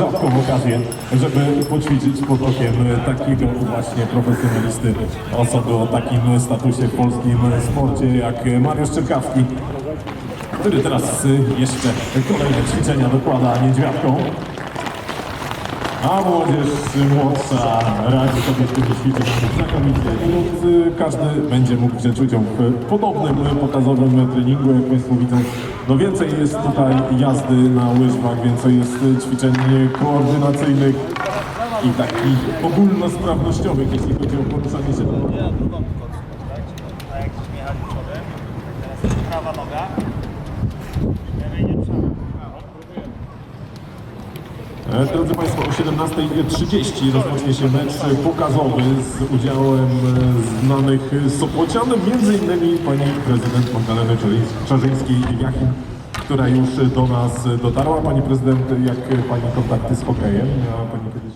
naprawdę rzadką okazję, żeby poćwiczyć pod okiem takiego właśnie profesjonalisty, osoby o takim statusie w polskim sporcie jak Mariusz Czerkawski, który teraz jeszcze kolejne ćwiczenia dokłada niedźwiadką. A młodzież młodsza radzi sobie z tymi ćwiczeniami znakomicie. No, y, Każdy będzie mógł wziąć udział w podobnym pokazowym treningu, jak Państwo widzą. No więcej jest tutaj jazdy na łyżwach, więcej jest ćwiczeń koordynacyjnych i takich ogólnosprawnościowych, jeśli chodzi o poruszanie się. Tak jak żeśmy jechali przodem, teraz prawa noga, Drodzy Państwo, o 17.30 rozpocznie się mecz pokazowy z udziałem e, znanych Sopocian, między innymi pani prezydent Magdaleny Czarzyńskiej-Jachim, która już do nas dotarła. Pani prezydent, jak Pani kontakty z hokejem? Miała Pani kiedyś...